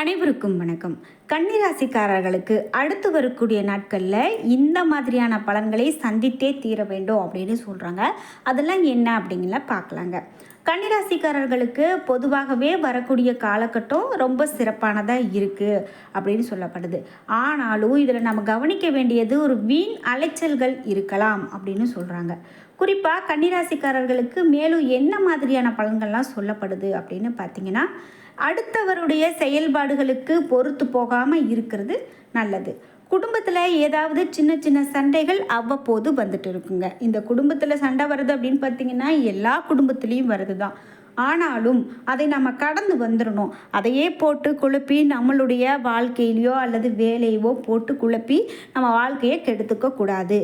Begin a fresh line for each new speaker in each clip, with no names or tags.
அனைவருக்கும் வணக்கம். கன்னிராசிக்காரர்களுக்கு அடுத்து வரக்கூடிய நாட்களில் இந்த மாதிரியான பலன்களை சந்தித்தே தீர வேண்டும் அப்படின்னு சொல்கிறாங்க அதெல்லாம் என்ன அப்படிங்கிற பார்க்கலாங்க கன்னிராசிக்காரர்களுக்கு பொதுவாகவே வரக்கூடிய காலகட்டம் ரொம்ப சிறப்பானதாக இருக்குது அப்படின்னு சொல்லப்படுது. ஆனாலும் இதில் நம்ம கவனிக்க வேண்டியது ஒரு வீண் அலைச்சல்கள் இருக்கலாம் அப்படின்னு சொல்கிறாங்க குறிப்பாக கன்னிராசிக்காரர்களுக்கு மேலும் என்ன மாதிரியான பலன்கள்லாம் சொல்லப்படுது அப்படின்னு பார்த்தீங்கன்னா அடுத்தவருடைய செயல்பாடுகளுக்கு பொறுத்து போகாமல் இருக்கிறது நல்லது. குடும்பத்தில் ஏதாவது சின்ன சின்ன சண்டைகள் அவ்வப்போது வந்துட்டு இருக்குங்க. இந்த குடும்பத்தில் சண்டை வருது அப்படின்னு பார்த்தீங்கன்னா எல்லா குடும்பத்துலேயும் வருது தான் ஆனாலும் அதை நம்ம கடந்து வந்துடணும் அதையே போட்டு குழப்பி நம்மளுடைய வாழ்க்கையிலையோ அல்லது வேலையவோ போட்டு குழப்பி நம்ம வாழ்க்கையை கெடுத்துக்க கூடாது.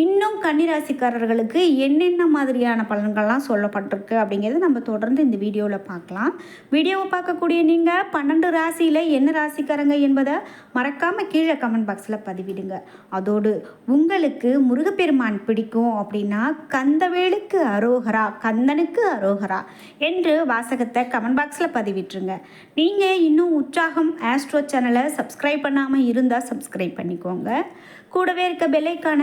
இன்னும் கன்னிராசிக்காரர்களுக்கு என்னென்ன மாதிரியான பலன்கள்லாம் சொல்லப்பட்டிருக்கு அப்படிங்கிறது நம்ம தொடர்ந்து இந்த வீடியோவில் பார்க்கலாம். வீடியோவை பார்க்கக்கூடிய நீங்கள் பன்னெண்டு ராசியில் என்ன ராசிக்காரங்க என்பதை மறக்காமல் கீழே கமெண்ட் பாக்ஸில் பதிவிடுங்க. அதோடு உங்களுக்கு முருகப்பெருமான் பிடிக்கும் அப்படின்னா கந்தவேலுக்கு அரோகரா கந்தனுக்கு அரோகரா என்று வாசகத்தை கமெண்ட் பாக்ஸில் பதிவிட்டுருங்க. நீங்கள் இன்னும் உற்சாகம் ஆஸ்ட்ரோ சேனலை சப்ஸ்கிரைப் பண்ணாமல் இருந்தால் சப்ஸ்கிரைப் பண்ணிக்கோங்க. கூடவே இருக்க பெல்லைக்கான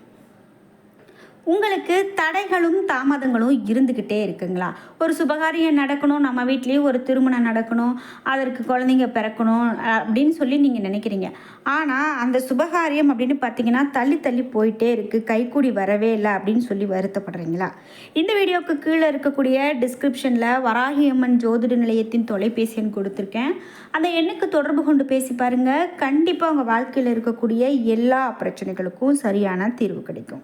உங்களுக்கு தடைகளும் தாமதங்களும் இருந்துக்கிட்டே இருக்குங்களா? ஒரு சுபகாரியம் நடக்கணும் நம்ம வீட்லேயே ஒரு திருமணம் நடக்கணும் அதற்கு குழந்தைங்க பிறக்கணும் அப்படின்னு சொல்லி நீங்கள் நினைக்கிறீங்க. ஆனால் அந்த சுபகாரியம் அப்படின்னு பார்த்தீங்கன்னா தள்ளி தள்ளி போயிட்டே இருக்குது கைக்கூடி வரவே இல்லை அப்படின்னு சொல்லி வருத்தப்படுறீங்களா? இந்த வீடியோவுக்கு கீழே இருக்கக்கூடிய டிஸ்கிரிப்ஷனில் வராகியம்மன் ஜோதிட நிலையத்தின் தொலைபேசி எண் கொடுத்துருக்கேன். அந்த எண்ணுக்கு தொடர்பு கொண்டு பேசி பாருங்கள் கண்டிப்பாக உங்கள் வாழ்க்கையில் இருக்கக்கூடிய எல்லா பிரச்சனைகளுக்கும் சரியான தீர்வு கிடைக்கும்.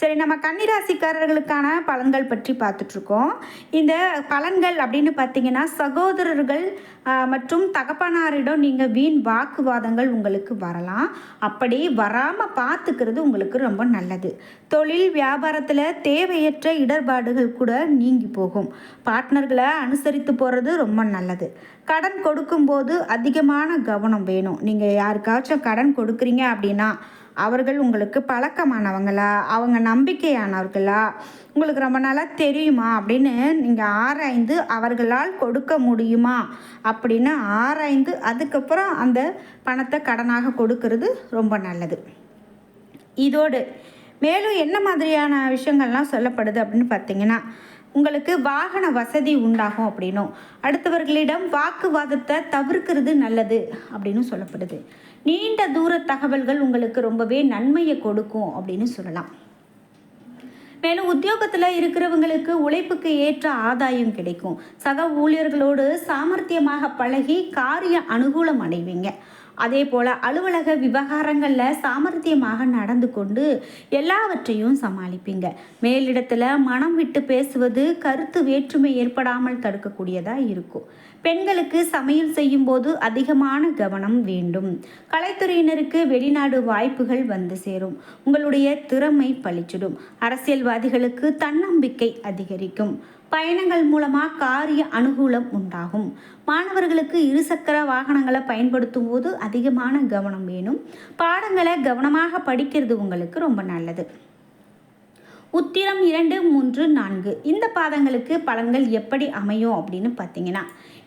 சரி நம்ம கன்னிராசிக்காரர்களுக்கான பலன்கள் பற்றி பார்த்துட்ருக்கோம். இந்த பலன்கள் அப்படின்னு பார்த்தீங்கன்னா சகோதரர்கள் மற்றும் தகப்பனாரிடம் நீங்கள் வீண் வாக்குவாதங்கள் உங்களுக்கு வரலாம். அப்படி வராமல் பார்த்துக்கிறது உங்களுக்கு ரொம்ப நல்லது. தொழில் வியாபாரத்தில் தேவையற்ற இடர்பாடுகள் கூட நீங்கி போகும். பார்ட்னர்களை அனுசரித்து போகிறது ரொம்ப நல்லது. கடன் கொடுக்கும்போது அதிகமான கவனம் வேணும். நீங்கள் யாருக்காச்சும் கடன் கொடுக்குறீங்க அப்படின்னா அவர்கள் உங்களுக்கு பழக்கமானவங்களா? அவங்க நம்பிக்கையானவர்களா? உங்களுக்கு ரொம்ப நாளாக தெரியுமா? அப்படின்னு நீங்கள் ஆராய்ந்து அவர்களால் கொடுக்க முடியுமா? அப்படின்னு ஆராய்ந்து அதுக்கப்புறம் அந்த பணத்தை கடனாக கொடுக்கறது ரொம்ப நல்லது. இதோடு மேலும் என்ன மாதிரியான விஷயங்கள்லாம் சொல்லப்படுது அப்படின்னு பார்த்தீங்கன்னா உங்களுக்கு வாகன வசதி உண்டாகும் அப்படின்னும். அடுத்தவர்களிடம் வாக்குவாதத்தை தவிர்க்கிறது நல்லது அப்படின்னு சொல்லப்படுது. நீண்ட தூர தகவல்கள் உங்களுக்கு ரொம்பவே நன்மையை கொடுக்கும் அப்படின்னு சொல்லலாம். மேலும் உத்தியோகத்தில் இருக்கிறவங்களுக்கு உழைப்புக்கு ஏற்ற ஆதாயம் கிடைக்கும். சக ஊழியர்களோடு சாமர்த்தியமாக பழகி காரிய அனுகூலம் அடைவீங்க. அதே போல் அலுவலக விவகாரங்களில் சாமர்த்தியமாக நடந்து கொண்டு எல்லாவற்றையும் சமாளிப்பீங்க. மேலிடத்தில் மனம் விட்டு பேசுவது கருத்து வேற்றுமை ஏற்படாமல் தடுக்கக்கூடியதாக இருக்கும். பெண்களுக்கு சமையல் செய்யும்போது அதிகமான கவனம் வேண்டும். கலைத்துறையினருக்கு வெளிநாடு வாய்ப்புகள் வந்து சேரும். உங்களுடைய திறமை பழிச்சிடும். அரசியல்வாதிகளுக்கு தன்னம்பிக்கை அதிகரிக்கும். பயணங்கள் மூலமாக காரிய அனுகூலம் உண்டாகும். மாணவர்களுக்கு இருசக்கர வாகனங்களை பயன்படுத்தும் போது அதிகமான கவனம் வேணும். பாடங்களை கவனமாக படிக்கிறது உங்களுக்கு ரொம்ப நல்லது. உத்திரம் இரண்டு மூன்று நான்கு. இந்த பாதங்களுக்கு பலன்கள் எப்படி அமையும் அப்படின்னு பார்த்தீங்கன்னா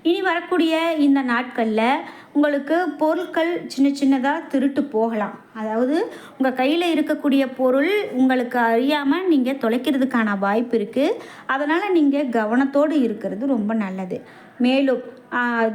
இனி வரக்கூடிய இந்த நாட்களில் உங்களுக்கு பொருட்கள் சின்ன சின்னதாக திருட்டு போகலாம். அதாவது உங்கள் கையில் இருக்கக்கூடிய பொருள் உங்களுக்கு அறியாமல் நீங்கள் தொலைக்கிறதுக்கான வாய்ப்பு இருக்குது அதனால் நீங்கள் கவனத்தோடு இருக்கிறது ரொம்ப நல்லது. மேலும்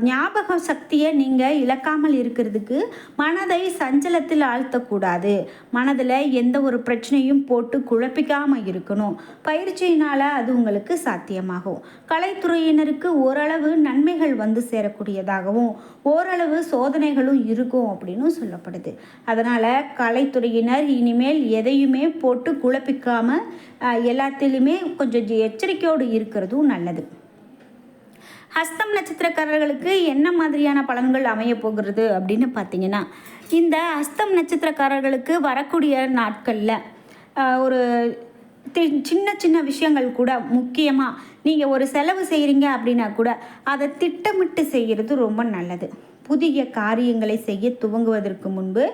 ஞாபக சக்தியை நீங்கள் இழக்காமல் இருக்கிறதுக்கு மனதை சஞ்சலத்தில் ஆழ்த்தக்கூடாது. மனதில் எந்த ஒரு பிரச்சனையும் போட்டு குழப்பிக்காமல் இருக்கணும். பயிற்சியினால் அது உங்களுக்கு சாத்தியமாகும். கலைத்துறையினருக்கு ஓரளவு நன்மைகள் வந்து சேரக்கூடியதாகவும் ஓரளவு சோதனைகளும் இருக்கும் அப்படின்னு சொல்லப்படுது. அதனால் கலைத்துறையினர் இனிமேல் எதையுமே போட்டு குழப்பிக்காமல் எல்லாத்திலையுமே கொஞ்சம் எச்சரிக்கையோடு இருக்கிறதும் நல்லது. ஹஸ்தம் நட்சத்திரக்காரர்களுக்கு என்ன மாதிரியான பலன்கள் அமைய போகிறது அப்படின்னு பார்த்தீங்கன்னா இந்த ஹஸ்தம் நட்சத்திரக்காரர்களுக்கு வரக்கூடிய நாட்களில் ஒரு சின்ன சின்ன விஷயங்கள் கூட முக்கியமாக நீங்கள் ஒரு செலவு செய்கிறீங்க அப்படின்னா கூட அதை திட்டமிட்டு செய்கிறது ரொம்ப நல்லது. புதிய காரியங்களை செய்ய துவங்குவதற்கு முன்பு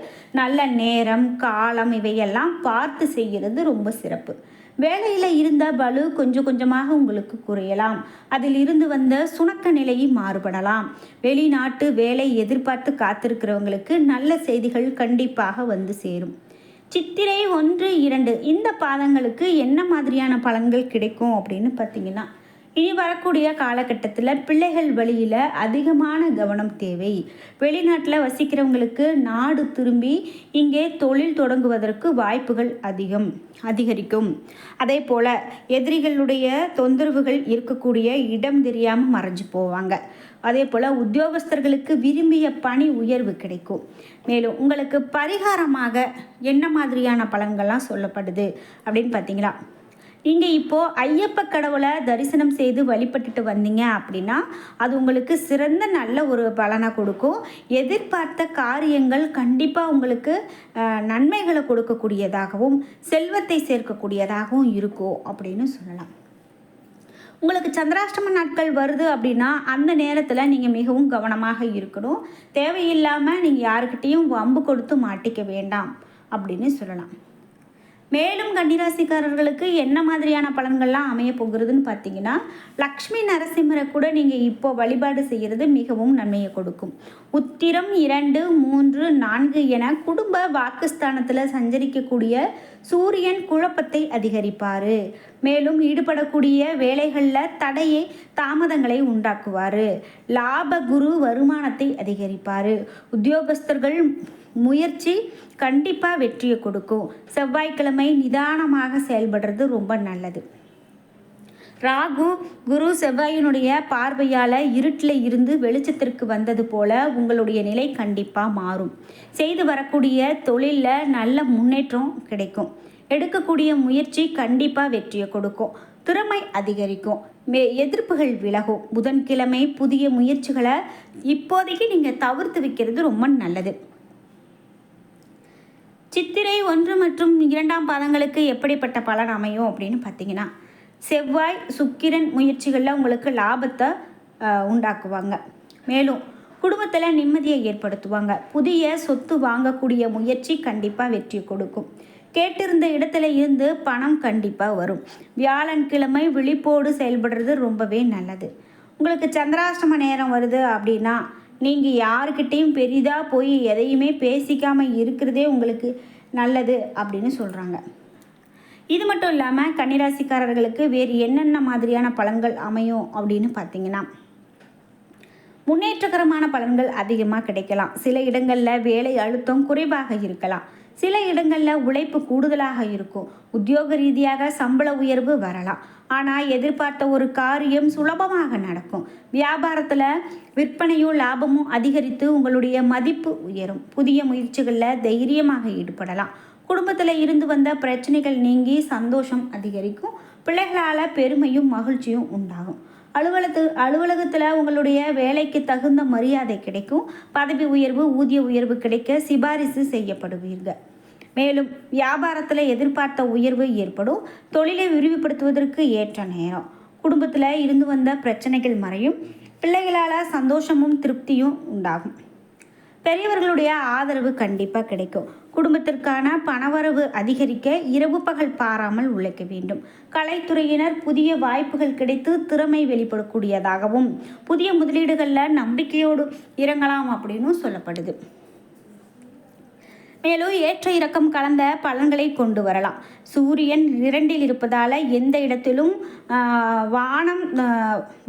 நல்ல நேரம் காலம் இவையெல்லாம் பார்த்து செய்கிறது ரொம்ப சிறப்பு. வேலையில் இருந்த பலு கொஞ்சம் கொஞ்சமாக உங்களுக்கு குறையலாம். அதில் இருந்து வந்த சுணக்க நிலையை மாறுபடலாம். வெளிநாட்டு வேலை எதிர்பார்த்து காத்திருக்கிறவங்களுக்கு நல்ல செய்திகள் கண்டிப்பாக வந்து சேரும். சித்திரை ஒன்று இரண்டு இந்த பாதங்களுக்கு என்ன மாதிரியான பலன்கள் கிடைக்கும் அப்படின்னு பார்த்தீங்கன்னா இனி வரக்கூடிய காலகட்டத்தில் பிள்ளைகள் வழியில் அதிகமான கவனம் தேவை. வெளிநாட்டில் வசிக்கிறவங்களுக்கு நாடு திரும்பி இங்கே தொழில் தொடங்குவதற்கு வாய்ப்புகள் அதிகம் அதிகரிக்கும். அதே போல் எதிரிகளுடைய தொந்தரவுகள் இருக்கக்கூடிய இடம் தெரியாமல் மறைஞ்சு போவாங்க. அதே போல் உத்தியோகஸ்தர்களுக்கு விரும்பிய பணி உயர்வு கிடைக்கும். மேலும் உங்களுக்கு பரிகாரமாக என்ன மாதிரியான பலன்கள்லாம் சொல்லப்படுது அப்படின்னு பார்த்தீங்களா நீங்கள் இப்போது ஐயப்ப கடவுளை தரிசனம் செய்து வழிபட்டுட்டு வந்தீங்க அப்படின்னா அது உங்களுக்கு சிறந்த நல்ல ஒரு பலனை கொடுக்கும். எதிர்பார்த்த காரியங்கள் கண்டிப்பாக உங்களுக்கு நன்மைகளை கொடுக்கக்கூடியதாகவும் செல்வத்தை சேர்க்கக்கூடியதாகவும் இருக்கும் அப்படின்னு சொல்லலாம். உங்களுக்கு சந்திராஷ்டம நாட்கள் வருது அப்படின்னா அந்த நேரத்தில் நீங்கள் மிகவும் கவனமாக இருக்கணும். தேவையில்லாமல் நீங்கள் யாருக்கிட்டேயும் வம்பு கொடுத்து மாட்டிக்க வேண்டாம் அப்படின்னு சொல்லலாம். மேலும் கன்னிராசிக்காரர்களுக்கு என்ன மாதிரியான பலன்கள்லாம் அமைய போகிறதுன்னு பார்த்தீங்கன்னா லக்ஷ்மி நரசிம்மரை கூட நீங்கள் இப்போ வழிபாடு செய்கிறது மிகவும் நன்மையை கொடுக்கும். உத்திரம் இரண்டு மூன்று நான்கு என குடும்ப வாக்குஸ்தானத்தில் சஞ்சரிக்கக்கூடிய சூரியன் குழப்பத்தை அதிகரிப்பார். மேலும் ஈடுபடக்கூடிய வேலைகளில் தடையை தாமதங்களை உண்டாக்குவார். லாப குரு வருமானத்தை அதிகரிப்பார். உத்தியோகஸ்தர்கள் முயற்சி கண்டிப்பாக வெற்றியை கொடுக்கும். செவ்வாய்க்கிழமை நிதானமாக செயல்படுறது ரொம்ப நல்லது. ராகு குரு செவ்வாயினுடைய பார்வையால் இருட்டில் இருந்து வெளிச்சத்திற்கு வந்தது போல உங்களுடைய நிலை கண்டிப்பாக மாறும். செய்து வரக்கூடிய தொழிலில் நல்ல முன்னேற்றம் கிடைக்கும். எடுக்கக்கூடிய முயற்சி கண்டிப்பாக வெற்றியை கொடுக்கும். திறமை அதிகரிக்கும். மே எதிர்ப்புகள் விலகும். புதன்கிழமை புதிய முயற்சிகளை இப்போதைக்கு நீங்கள் தவிர்த்து வைக்கிறது ரொம்ப நல்லது. சித்திரை ஒன்று மற்றும் இரண்டாம் பாதங்களுக்கு எப்படிப்பட்ட பலன் அமையும் அப்படின்னு பார்த்தீங்கன்னா செவ்வாய் சுக்கிரன் முயற்சிகளில் உங்களுக்கு லாபத்தை உண்டாக்குவாங்க. மேலும் குடும்பத்தில் நிம்மதியை ஏற்படுத்துவாங்க. புதிய சொத்து வாங்கக்கூடிய முயற்சி கண்டிப்பாக வெற்றி கொடுக்கும். கேட்டிருந்த இடத்துல இருந்து பணம் கண்டிப்பாக வரும். வியாழன்கிழமை விழிப்போடு செயல்படுறது ரொம்பவே நல்லது. உங்களுக்கு சந்திராஷ்டம நேரம் வருது அப்படின்னா நீங்கள் யாருக்கிட்டேயும் பெரிதாக போய் எதையுமே பேசிக்காமல் இருக்கிறதே உங்களுக்கு நல்லது அப்படின்னு சொல்கிறாங்க இது மட்டும் இல்லாமல் கன்னிராசிக்காரர்களுக்கு வேறு என்னென்ன மாதிரியான பலன்கள் அமையும் அப்படின்னு பார்த்தீங்கன்னா முன்னேற்றகரமான பலன்கள் அதிகமாக கிடைக்கலாம். சில இடங்களில் வேலை அழுத்தம் குறைவாக இருக்கலாம். சில இடங்களில் உழைப்பு கூடுதலாக இருக்கும். உத்தியோக ரீதியாக சம்பள உயர்வு வரலாம். ஆனால் எதிர்பார்த்த ஒரு காரியம் சுலபமாக நடக்கும். வியாபாரத்தில் விற்பனையும் லாபமும் அதிகரித்து உங்களுடைய மதிப்பு உயரும். புதிய முயற்சிகளில் தைரியமாக ஈடுபடலாம். குடும்பத்தில் இருந்து வந்த பிரச்சனைகள் நீங்கி சந்தோஷம் அதிகரிக்கும். பிள்ளைகளால் பெருமையும் மகிழ்ச்சியும் உண்டாகும். அலுவலகத்து அலுவலகத்தில் உங்களுடைய வேலைக்கு தகுந்த மரியாதை கிடைக்கும். பதவி உயர்வு ஊதிய உயர்வு கிடைக்க சிபாரிசு செய்யப்படுவீர்கள் மேலும் வியாபாரத்தில் எதிர்பார்த்த உயர்வு ஏற்படும். தொழிலை விரிவுபடுத்துவதற்கு ஏற்ற நேரம். குடும்பத்தில் இருந்து வந்த பிரச்சனைகள் மறையும். பிள்ளைகளால் சந்தோஷமும் திருப்தியும் உண்டாகும். பெரியவர்களுடைய ஆதரவு கண்டிப்பாக கிடைக்கும். குடும்பத்திற்கான பணவரவு அதிகரிக்க இரவு பகல் பாராமல் உழைக்க வேண்டும். கலைத்துறையினர் புதிய வாய்ப்புகள் கிடைத்து திறமை வெளிப்படக்கூடியதாகவும் புதிய முதலீடுகளில் நம்பிக்கையோடு இறங்கலாம் அப்படின்னு சொல்லப்படுது. மேலும் ஏற்ற இறக்கம் கலந்த பலன்களை கொண்டு வரலாம். சூரியன் இரண்டில் இருப்பதால் எந்த இடத்திலும் வானம்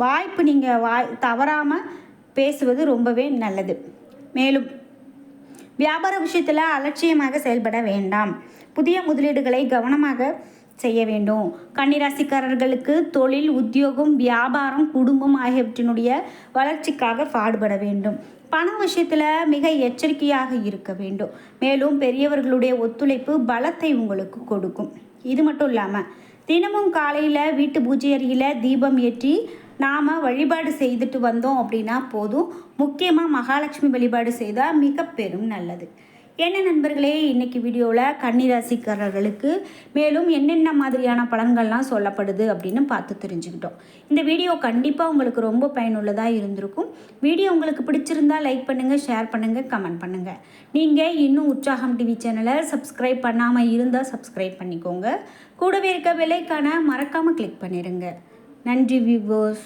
வாய்ப்பு நீங்கள் வாய் தவறாமல் பேசுவது ரொம்பவே நல்லது. மேலும் வியாபார விஷயத்தில் அலட்சியமாக செயல்பட வேண்டாம். புதிய முதலீடுகளை கவனமாக செய்ய வேண்டும். கன்னிராசிக்காரர்களுக்கு தொழில் உத்தியோகம் வியாபாரம் குடும்பம் ஆகியவற்றினுடைய வளர்ச்சிக்காக பாடுபட வேண்டும். பண விஷயத்தில் மிக எச்சரிக்கையாக இருக்க வேண்டும். மேலும் பெரியவர்களுடைய ஒத்துழைப்பு பலத்தை உங்களுக்கு கொடுக்கும். இது மட்டும் இல்லாமல் தினமும் காலையில் வீட்டு பூஜை அருகில் தீபம் ஏற்றி நாம் வழிபாடு செய்துட்டு வந்தோம் அப்படின்னா போதும். முக்கியமாக மகாலட்சுமி வழிபாடு செய்தால் மிக பெரும் நல்லது. என்ன நண்பர்களே இன்றைக்கி வீடியோவில் கன்னிராசிக்காரர்களுக்கு மேலும் என்னென்ன மாதிரியான பலன்கள்லாம் சொல்லப்படுது அப்படின்னு பார்த்து தெரிஞ்சுக்கிட்டோம். இந்த வீடியோ கண்டிப்பாக உங்களுக்கு ரொம்ப பயனுள்ளதாக இருந்திருக்கும். வீடியோ உங்களுக்கு பிடிச்சிருந்தால் லைக் பண்ணுங்கள் ஷேர் பண்ணுங்கள் கமெண்ட் பண்ணுங்கள் நீங்கள் இன்னும் உற்சாகம் டிவி சேனலை சப்ஸ்கிரைப் பண்ணாமல் இருந்தால் சப்ஸ்கிரைப் பண்ணிக்கோங்க. கூடவே இருக்க விலைக்கான மறக்காமல் கிளிக் பண்ணிடுங்க நன்றி வியூவர்ஸ்